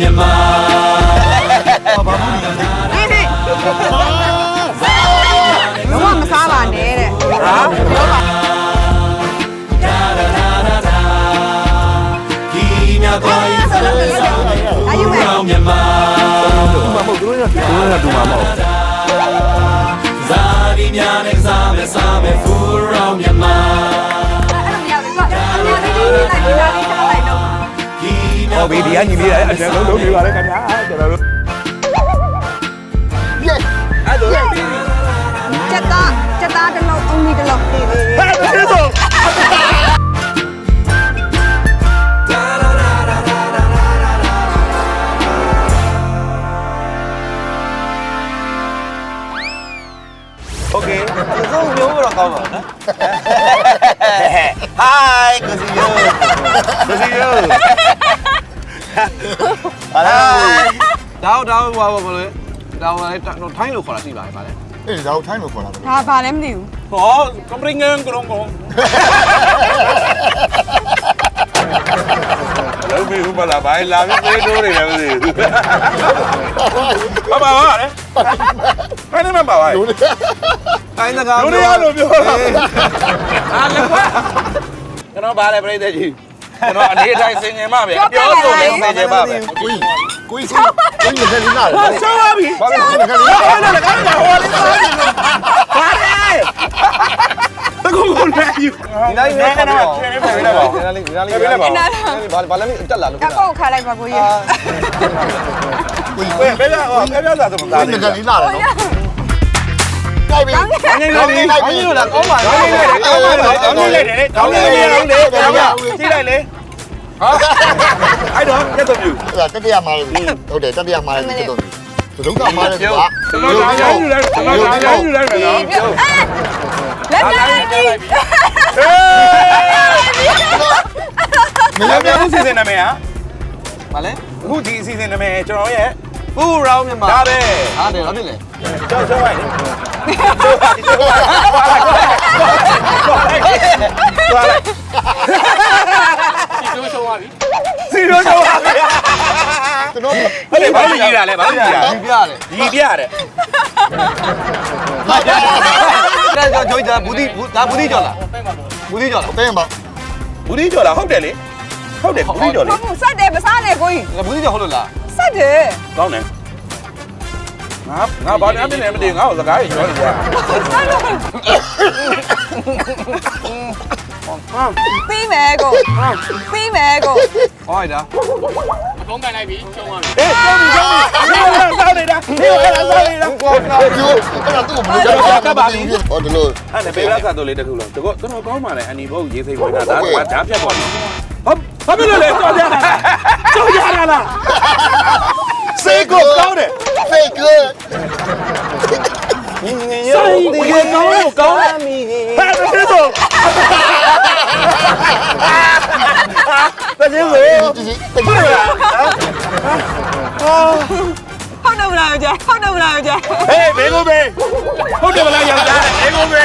မြန်မာဟေးဟေးလုံးဝမစားပါနဲ့တဲ့ဟာပြောပါဒီမြတ်သွားရေးစမ်းစမ်းအာယူမယ်ရောမြန်မာတူမှာမဟုတ်သူတို့ကသူတို့ကတူမှာမဟုတ် မြ ဟော တ် ဘီဒီကညီလေးအကျဉ်းလုံးလုံးနေပါလေခင်ဗျာကျွန်တော်တို့ အဲ့ဒါ ချက်သားချက်သားတစ်လုံးအုံးကြီးတစ်လုံးပေးပေး ဟဲ့ဒီဆို โอเคဒီစုံမျိုးတော့ကောင်းပါနော်ဟိုင်းကိုစီယို ဒီစီယော ဟာလားဒါတော့ဟိုပါဘာလဲဒါဟိုလည်းထိုင်းလို့ခေါ်တာရှိပါတယ်ဗါလဲအေးဒါကိုထိုင်းလို့ခေါ်တာပဲဒါဘာလဲမသိဘူးဟောကမ်ပရင်းငန်ကရုံကုံလုံးပြီးဦးမလားဘာလာပြီးသေးတိုးနေတယ်မသိဘူးဘာပါပါလဲဘယ်နဲ့မှပါပါလို့လေတိုင်းစကားလူတွေရလို့ပြောတာအားလည်းကွာကျွန်တော်ဗါလဲပြိတ္တကြီး ကျွန်တော်အနေတိုင်းစင်ငင်မှပဲပြောဆိုနေစင်ငင်မှပဲကိုကြီးကိုကြီးကိုကြီးလည်းနားတယ်ဟာဆောပါပြီဘာလို့လဲခလေးဟာလည်းလည်းကောင်းတာဟောလေးပါဘာလဲတကူကုန်နေယူဒီလိုက်နဲ့ကတော့ဒီလိုက်ဒီလိုက်ဒီလိုက်ဘာဘာလဲတက်လာလို့အကောက်ခါလိုက်ပါကိုကြီးကိုကြီးဘယ်ဘယ်ဟောဘယ်ပြသာသမကိုသားကြီးလေးငကလေးနားတယ်နော်တိုက်ပြီကောင်းကဲ့ငင်းလိုက်ပြီဘာကြီးလို့လားကောင်းပါလားကောင်းလိုက်တယ်ကောင်းလိုက်တယ်ကောင်းလိုက်တယ်ကောင်းလိုက်တယ်ကောင်းလိုက်တယ်ကြ ည့်လိုက်လေဟာအဲ့တော့တက်တော်မြူအဲ့ဒါတတိယမှာဟုတ်တယ်တတိယမှာလည်းတော်တော်ဒုက္ခမှာလည်းကွာကျွန်တော်အားရယူလိုက်ကျွန်တော်အားရယူလိုက်မယ်နော်လက်ကြလိုက်ပြီမင်းများဦးစီစဉ်နာမည်ဟာဗါလဲအခုဒီအစီအစဉ်နာမည်ကျွန် တော်ရဲ့ဖူရောင်းမြန်မာဒါပဲဟာတယ်ဟုတ်တယ်လေကျောက်ကျောက်လိုက်သွားလိုက်စီရိုးရှုံးသွားပြီစီရိုးရှုံးသွားပြီကျွန်တော်ဟုတ်တယ်ဘာလို့ကြီးတာလဲဘာလို့ကြီးတာဒီပြရတယ်ရီပြရတယ်ဒါကြောင့်ကျွန်တော်ဘူးဒီဒါဘူးဒီကြော်လားဘူးဒီကြော်လားတင်းပါဘူးဒီကျော်လားဟုတ်တယ်လေဟုတ်တယ်ဘူးဒီကျော်လေဟုတ်ဘူးစိုက်တယ်မစားနဲ့ကိုကြီးဘူးဒီကြော်ဟုတ်လို့လား စိုက်တယ်ကောင်းတယ်ငါငါဘာလဲအပြင်လည်းမတည်ငါ့ကိုစကားကြီးပြောနေကြပြီးမယ်ကိုပြီးမယ်ကိုဟောရတာအေးကျောင်းပြီကျောင်းပြီဒီကစားနေတာဒီကစားနေတာကောင်းတာကျိုးအဲ့ဒါသူ့ကိုဘယ်လိုဟောတယ်လို့အဲ့ဒါဘေးလာစားတော့လေတခုလုံးတကောတော်တော်ကောင်းပါလေအနီဘုတ်ရေးစိတ်ဝင်တာဒါကဓာတ်ဖြတ်ပေါ်ပြီဟောဘာဖြစ်လို့လဲကြောက်ကြတာ ကြောက်ကြတာလားစေကိုကောင်းတယ် fake good ညီညီရောဒီကကောင်းလို့ကောင်းလာမီ ဟဲ့တကယ်ဆိုတကယ်ဆိုဒီစီဟုတ်လားဟုတ်တယ်မလားကြဟုတ်တယ်မလားကြဟေးဘေကိုဘေဟုတ်တယ်မလားယောက်ျားဘေကိုဘေ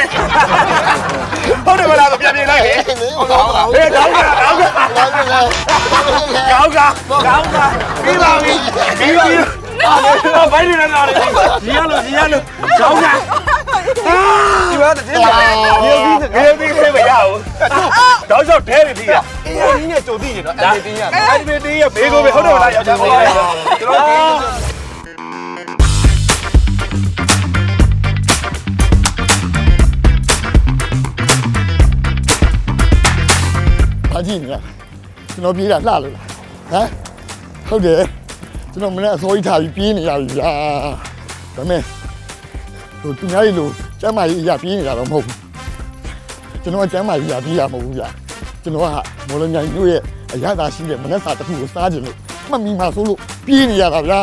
ဟုတ်တယ်မလားပြန်ပြင်လိုက်ဟေးကောင်းတာဟေးကောင်းတာကောင်းတာကောင်းတယ်ကောင်းတာကောင်းတာပြီးပါပြီပြီးပါပြီအော်ဘိုင်းနေလာတယ်ရီရလို့ရီရလို့ကောင်းတာဒီမှာတင်းပါရေပြီးရေပြီးဆေးမရဘူးတောက်လျှောက်ထဲနေပြီလားအေးအင်းနဲ့ကြုံသိနေတော့အဲ့ဒီတင်းရအဲ့ဒီတင်းရဘေကိုဘေဟုတ်တယ်မလားယောက်ျားကျွန်တော် ဘာကြည့်နေတာကျွန်တော်ပြေးတာလှလို့လားဟမ်ဟုတ်တယ်ကျွန်တော်မနေ့အစိုးရထားပြီးပြေးနေရပြီဗျာဒါမဲ့ဟိုသူများကြီးလို့ကျမ်းမာကြီးအရာပြေးနေတာတော့မဟုတ်ဘူးကျွန်တော်ကကျမ်းမာကြီးအရာပြေးရမဟုတ်ဘူးဗျာကျွန်တော်ကမော်လမြိုင်မြို့ရဲ့အရသာရှိတဲ့မနက်စာတစ်ခုကိုစားကြလို့မှတ်မိမှဆိုလို့ပြေးနေရတာဗျာ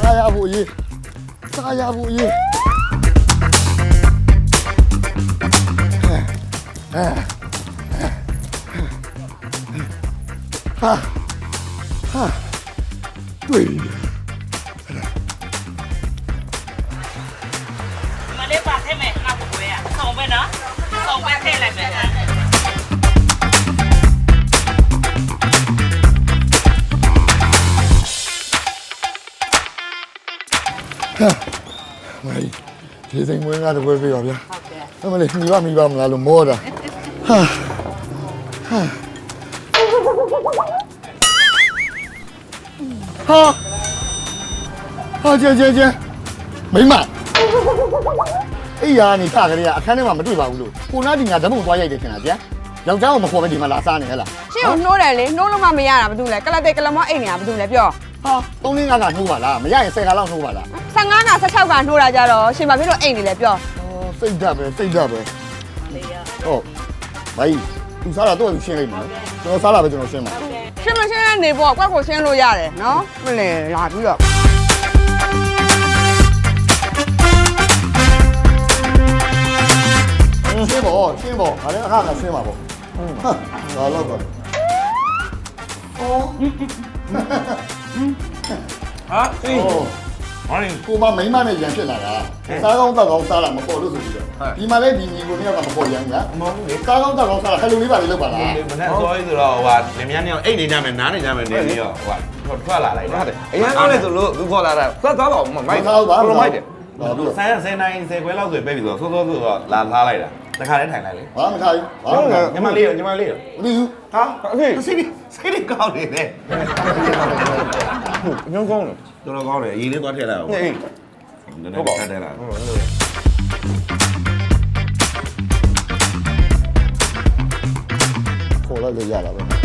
싸야보이 싸야보이. 아. ဒီစိန်မွေးကားတပွဲပေးပါဗျာဟုတ်ကဲ့အမလေးမိဘမိဘမလားလို့မောတာဟာဟာဟာဟာကျဲကျဲကျဲမိမအေးယာနေခါကလေးကအခန်းထဲမှာမတွေ့ပါဘူးလို့ကိုနာဒီငါဓမ္မသွားရိုက်တယ်ခင်ဗျာဗျာယောက်ျားကိုမခေါ်ပဲဒီမှာလာစားနေဟဲ့လားရှင်းကိုနှိုးတယ်လေနှိုးလို့မှမရတာဘာလို့လဲကလပ်တဲ့ကလမောအိတ်နေတာဘာလို့လဲပြောဟာသုံးလင်းကကနှိုးပါလားမရရင်10ခါလောက်နှိုးပါလား 15က16ကနှိုးတာကြတော့ရှင်ဘာဖြစ်လို့အိတ်နေလဲပြောအော်စိတ်ဓာတ်ပဲစိတ်ဓာတ်ပဲဟုတ်မိုင်းသူစားတာတော့သူရှင်းလိုက်မယ်ကျွန်တော်စားတာပဲကျွန်တော်ရှင်းမှာရှင်းမရှင်းတဲ့နေပေါ့ကွက်ကိုရှင်းလို့ရတယ်နော်မလဲလာပြီးတော့ရှင်းပေါ့ရှင်းပေါ့ဒါလည်းအခါကရှင်းပါပေါ့ဟာဒါတော့ပါအော်ဟာအေး အော်ဟောရင်ကိုမမိမနဲ့ရန်ဖြစ်လာတာစားကောင်းတောက်ကောင်းစားတာမပေါ်လို့ဆိုပြီးတော့ဒီမှာလည်းဒီညီကိုမြောက်ကမပေါ်ရမ်းလားမဟုတ်ဘူးလေစားကောင်းတောက်ကောင်းစားတာဟယ်လိုလေးပါလေးလုပ်ပါလား မနေ့စောရေးဆိုတော့ဟိုဟာလင်မယားနေအောင်အိတ်နေကြမယ်နားနေကြမယ်နေပြီးတော့ဟိုဟာထွက်လာလိုက်ဟုတ်တယ်အရင်ကောင်းလေဆိုလို့သူခေါ်လာတာသက်သွားပါဦးမိုက်မိုက်သားပါဘယ်လိုမိုက်တယ်ဒါသူတို့ဆန်းဆယ်နိုင်ဆယ်ခွဲလောက်ဆိုပဲပြီဆိုတော့စောစောဆိုတော့လာထားလိုက်တာ တခါတည်းထိုင်လိုက်လေဘာမထားဘူးဘာမထားညီမလေးရောညီမလေးရောဘူးဘူးဟာအဖေစိတ်စိတ်ကောင်းနေတယ်ညောင်းကောင်းတယ်တော်တော်ကောင်းတယ်အရင်လေးသွားထည့်လိုက်အောင်အေးနည်းနည်းထည့်လိုက်ခေါ်လိုက်လို့ရတာပဲ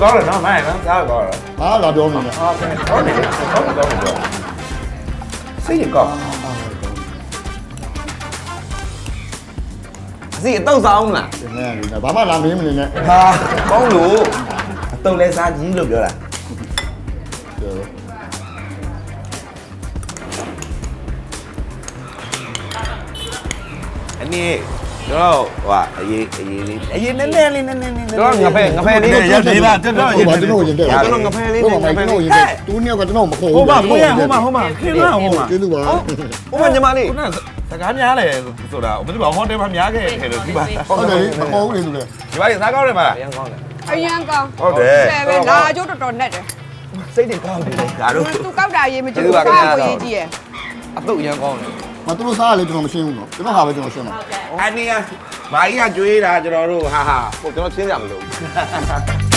ကောင်းတယ်နော်မိုင်းနော်စားကောင်းတယ်ဘာလာပြောနေလဲဟာဆယ်ကောင်းတယ်ကောင်းတယ်ကောင်းတယ်စိတ်ကောင်းအစီအတော့စားအောင်လားဒီနေ့ကဘာမှလာမင်းမနေနဲ့ဟာကောင်းလို့အတော့လဲစားကြီးလို့ပြောတာအနည်း ကျွန်တော်ဟိုအရေးအရေးလေးအရေးနည်းနည်းလေးနည်းနည်းနည်းတော့ငါဖဲငါဖဲလေးရသေးလားတော်တော်ဟိုဘာကျွန်တော်ရင်တဲ့ကျွန်တော်ငါဖဲလေးနဲ့ငါဖဲလေးကျွန်တော်ရင်တဲ့တူးနှစ်ယောက်ကကျွန်တော်မခေါ်ဟိုမှာဟိုမှာဟိုမှာဟိုမှာခင်းလာဟိုမှာကျေးဇူးပါဟိုမှာညီမလေးခုနစကားများတယ်ဆိုတာဘယ်လိုဟိုတယ်မှာများခဲ့တယ်လို့ဒီပါဟုတ်တယ်မခေါ်ဘူးလေသူလေဒီပါစားကောင်းတယ်မလားအရင်ကောင်းတယ်အရန်ကောင်းဟုတ်တယ်ဆယ်ပဲလာအကျိုးတော်တော်နဲ့တယ်စိတ်တွေကောင်းတယ်ဒါတို့သူကောက်တာရေးမကြည့်ဘူးစားကိုရေးကြည့်ရဲ့အတော့အရင်ကောင်းတယ် မသူတို့စားရလေကျွန်တော်မရှင်းဘူးနော်ကျွန်တော်ဟာပဲကျွန်တော်ရှင်းမှာအနီးကမာကြီးကကျွေးတာကျွန်တော်တို့ဟာဟာဟိုကျွန်တော်ချင်းကြမလို့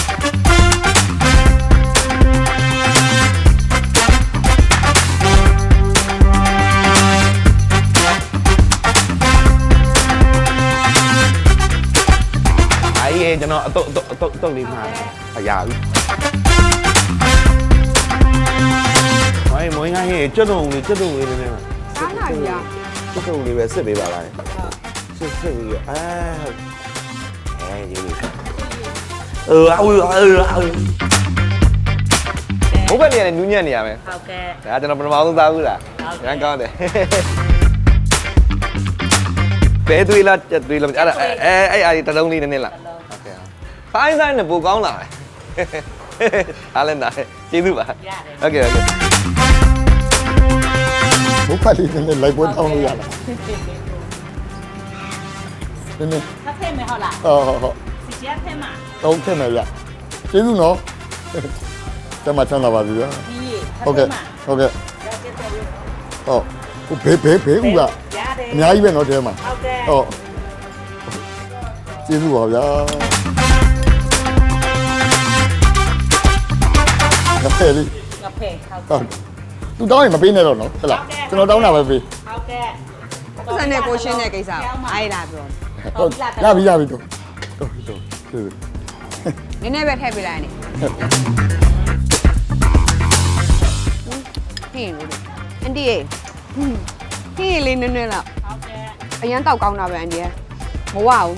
အရေးကျွန်တော်အတော့အတော့အတော့အတော့လေးမှာအရာပြီဟိုင်းမွေးငါဟေးကျွတ်တုံလေးကျွတ်တုံလေးနည်းနည်း စားနာကြီးอ่ะ ကျွတ်တုံလေးပဲစစ်ပေးပါလားစစ်စစ်ပြီးအဲအဲဒီเออเอาเออเอา ဘုတ်ဘက်နေရတယ်နူးညံ့နေရမယ် ဟုတ်ကဲ့ ဒါကျွန်တော်ပထမဆုံးသားဘူးလားရန်ကောင်းတယ်ဘဲသွေးလားကြက်သွေးလားအဲ့ဒါအဲအဲ့အဲ့တလုံးလေးနည်းနည်းလားဟုတ်ကဲ့ဖိုင်းဆိုင်နဲ့ပိုကောင်းလာတယ်အားလည်းနားကျေးဇူးပါဟုတ်ကဲ့ဟုတ်ကဲ့ ဟုတ်ပါလိမ့်နည်းနည်းလိုက်ပွဲတောင်းလို့ရလားနည်းနည်း他配没好啦，ဟောဟောဟော直接配嘛。တောင်းခဲ့မယ်ဗျကျေးဇူးနော်ကျမ်းမချမ်းသာပါပြီဗျ第一，他ဟုတ်配ကဲ့嘛。ဟုတ်ကဲ့要接着用。ဟောကိုဘေးဘေးဘေးဦးကအများကြီးပဲနော်တဲမှာ好的。ဟုတ်ကျေးဇူးပါဗျာကဖဲလေး我配，好的。ဟုတ် သူတောင်းရင်မပေးနဲ့တော့နော်ဟုတ်လားကျွန်တော်တောင်းတာပဲပေးဟုတ်ကဲ့ပတ်စံနဲ့ကိုရှင်းတဲ့ကိစ္စအားရလာပြောဟုတ်လာပြီလာပြီတော့တော့တော့နည်းနည်းပဲထည့်ပေးလိုက်နေဟင်းလို့အန်တီရေဟင်းလေးနည်းနည်းလောက်ဟုတ်ကဲ့အရန်တောက်ကောင်းတာပဲအန်တီရေမဝဘူး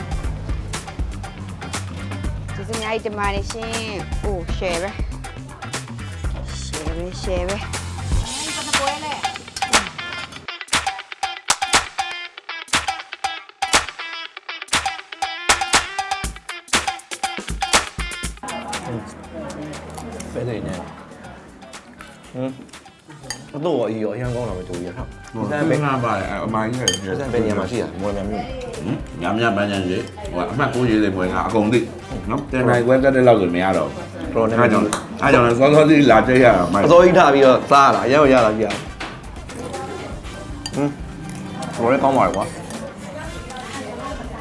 ကျေးဇူးများကြီးတင်ပါတယ်ရှင်။အိုး share ပဲ။ share ပဲ share ပဲ။ ပွဲလေပဲနေနေဟမ်အတော့အီရောအရန်ကောင်းတာပဲတူရဟုတ်ဒီစမ်းပဲငါပါတယ်အမိုင်းရဲ့ဒီစမ်းပဲနေရာမှာရှိတာမွေးမြန်မြို့ညညပန်းညံရေဟိုအမှတ်ကိုရေးတယ်မွေးငါ အားကြောင့်လဲစောစောလေးလာကြက်ရတာမိုက်အစိုးရထားပြီးတော့စားရတာအရင်ကရတာကြီးရဟင်းဘောလည်းကောင်းပါလေကွာ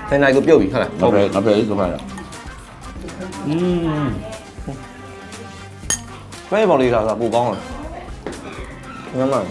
တိုင်းလိုက်ကိုပြုတ်ပြီဟုတ်လားဟုတ်ပြီငါပဲရေးသွားတာอืมဘယ်ဘောင်လေးလာတာပိုကောင်းတယ်မှန်မှန်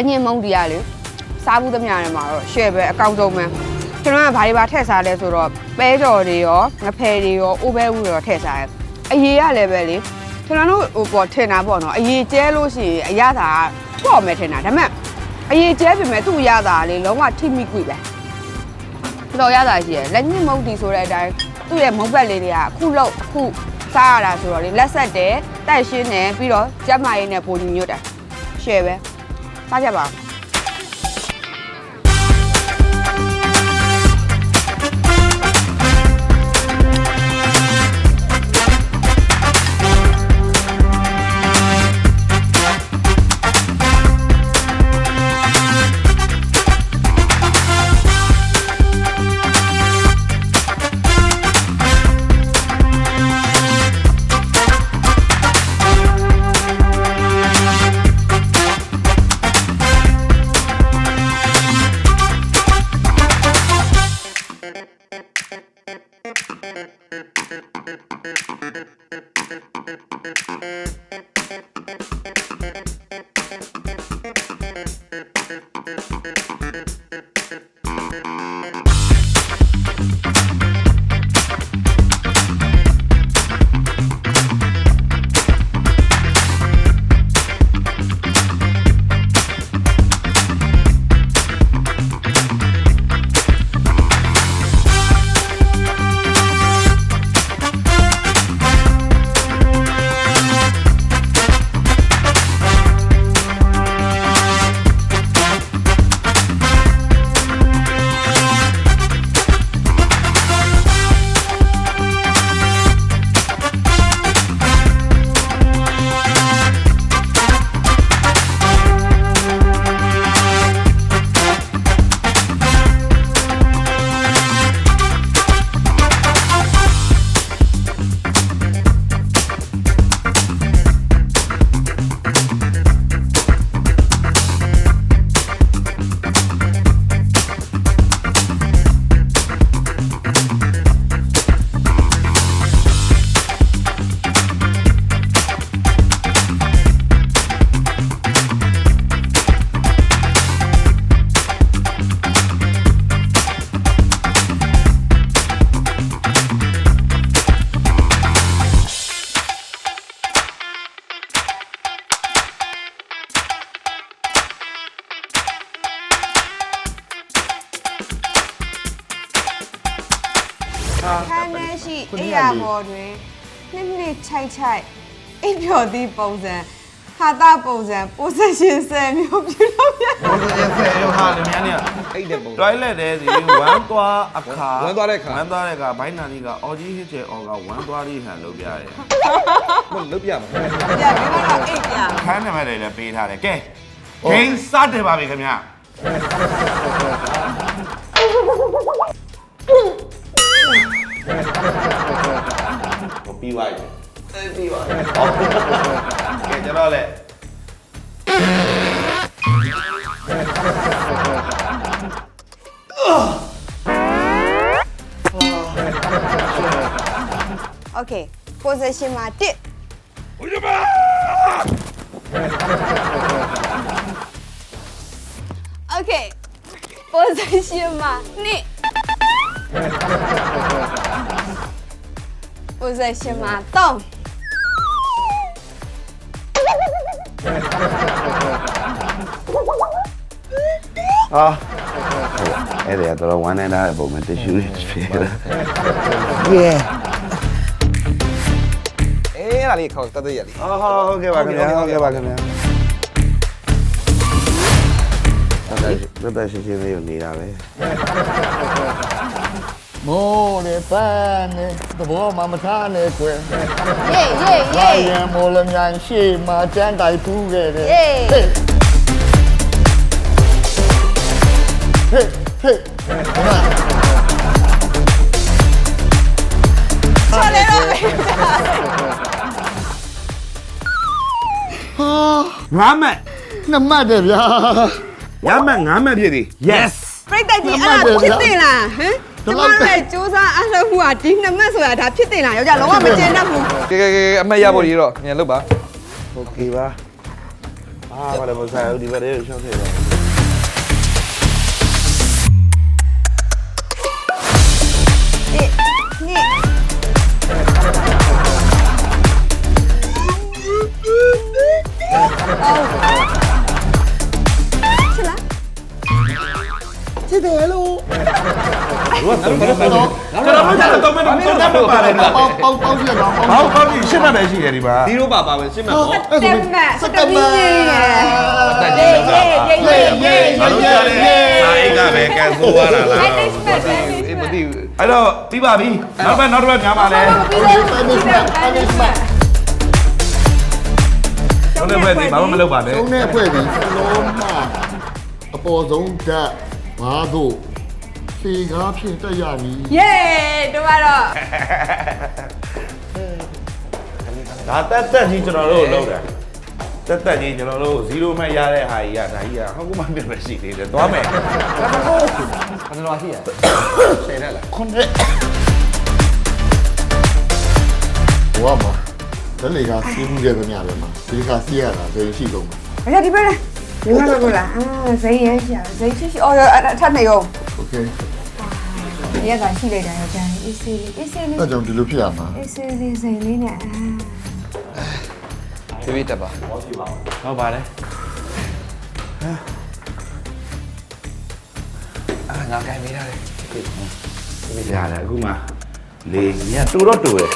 လက်ညှိမုံတီးရလေစားဘူးသမျှနဲ့မှာတော့ share ပဲအကောင့်ဆုံးပဲကျွန်တော်ကဘာတွေပါထည့်စားလဲဆိုတော့ပဲကြော်တွေရောငဖယ်တွေရောအိုးဘဲဝူတွေရောထည့်စားရဲအရေးရလည်းပဲလေကျွန်တော်တို့ဟိုပေါ်ထင်တာပေါ့နော်အရေးကျဲလို့ရှိရင်အရသာပေါ့မယ်ထင်တာဒါပေမဲ့အရေးကျဲပြင်မဲ့သူ့အရသာလေလုံးဝထိမိကွပဲတော်ရတာရှိရလက်ညှိမုံတီဆိုတဲ့အတိုင်းသူ့ရဲ့မုံဘက်လေးတွေကအခုလောက်အခုစားရတာဆိုတော့လေလက်ဆက်တယ်တိုက်ရှင်းတယ်ပြီးတော့ကျက်မာရေးနဲ့ပုံညွတ်တယ်ရှယ်ပဲ စားကြပါ ခန်းထဲရှိအိယာဘော်တွင်နှစ်နှစ်ခြိုက်ခြိုက်အိပ်ပျော်သည့်ပုံစံဟာတာပုံစံပိုစရှင်ဆယ်မျိုးပြုလုပ်ရဘုရားရဲ့ဖဲရောဟာလည်းများနေအဲ့တဲ့ပုံတွိုင်းလက်တဲ့စီဝမ်းသွားအခါဝမ်းသွားတဲ့အခါဝမ်းသွားတဲ့အခါဘိုင်းနာလေးကအော်ကြီးဟစ်ကျဲအော်ကဝမ်းသွားလေးဟန်လုပ်ပြရတယ်မလုတ်ပြမှာပြမင်းကတော့အိပ်ပြခန်းနံပါတ်တွေလည်းပေးထားတယ်ကဲဂိမ်းစတယ်ပါပြီခင်ဗျာ ပြီးပါပြီပြီးပါပြီကဲကျွန်တော်လည်း โอเค position မှာတစ် ဘုရားပါ โอเค position မှာနှ စ် position မှာသုံးဟာအဲ့ဒါတော့ဝမ်းနေတာပုံမှန်တ िश ူးလေးဖြစ်လာအေးအဲ့ဒါလေးခေါ်တတ်တရလေးအော်ဟုတ်ကဲ့ပါခင်ဗျာဟုတ်ကဲ့ပါခင်ဗျာတော်တော်ရှင်းရှင်းလေးကိုနေတာပဲ မိုးနဲ့ပန်းနဲ့သဘောမှမထားနဲ့ကွယ်ယေးယေးဘာယေးရန်မော်လမြိုင်ရှေ့မှာတန်းတိုင်ပူးခဲ့တယ်ဟေးဟေးဟေးဟေးဒီမှာချော်လေတော့ပဲဟာငါမက်နှစ်မှတ်တယ်ဗျာရမ က်ငါမက်ဖြစ်သည် yes ပြိတ္တကြီးအဲ့ဒါဖြစ်တင်လားဟမ်ကျမတို့ရဲ့စူးစမ်းအလုပ်မှုကဒီနှစ်မှတ်ဆိုတာဒါဖြစ်တင်လားယောက်ျားလုံးဝမကျင်တတ်ဘူး ကဲကဲကဲအမတ်ရဖို့ဒီတော့ညလုတ်ပါ โอเคပါအာဘာလဲမဆိုင်ဘူးဒီဘက်လေးရှောင်းထည့်ပါ နှစ်နှစ်ချစ်လားချစ်တယ်လို့ကျွန်တော်တို့ကတော့တော့မတော့တော့ပါတယ်နော်ပေါက်ပေါက်ပေါက်ကြည့်တော့ပေါက်ဟောကောင်းပြီရှင်းမှတ်ပဲရှိတယ်ဒီမှာဒီလိုပါပါပဲရှင်းမှာပေါ့တက်မတ်စတမီးရေတက်ကြယေည့်းလို့ယေးယေးယေးယေးဘာလို့ကြားလဲစာအိတ်ကပဲကန်ဆိုးသွားတာလားအဲ့ဒီစပက်ပဲအေးမသိဘူးအဲ့တော့ပြီးပါပြီနောက်တစ်နောက်တစ်များပါလဲပြီးတော့ပြီးတော့အဲ့ဒီစပက်နောက်တစ်ဘက်ဒီဘာမှမလုပ်ပါနဲ့သုံးနဲ့ဖွဲ့ပြီးလုံးမအပေါ်ဆုံးဓာတ် ဘာတို့ဖြေကားဖြင့်တက်ရမည်ယေးတို့ကတော့ဒါတက်တက်ကြီးကျွန်တော်တို့လုပ်တာတက်တက်ကြီးကျွန်တော်တို့0မှတ်ရတဲ့ဟာကြီးကဒါကြီးကဟောကုမှပြပဲရှိသေးတယ်သွားမယ်ဘယ်လိုရှိရရှင်းရလားခုနှစ်ဝါမဒါလေကစီးမှုခဲ့တဲ့ညပဲမှာဒီကစီးရတာဒါရှိလုံးမှာအဲ့ဒါဒီပဲ ဒီမှာတော့လားအာဇိမ်းရဲရှာဇိမ်းရှိရှိအော်အထက်နေရော โอเค ဒီကရှိလိုက်တာရောကျန်အေးစေးအေးစေးလေး အဲ့ကြောင့်ဒီလိုဖြစ်ရမှာ အေးစေးလေးဇိမ်းလေးနဲ့ ဖြည်းဖြည်းတက်ပါ ဟုတ်ပါလေ အာငါကိုင်းမိရတယ် ရတယ်အခုမှလေညတူတော့တူတယ်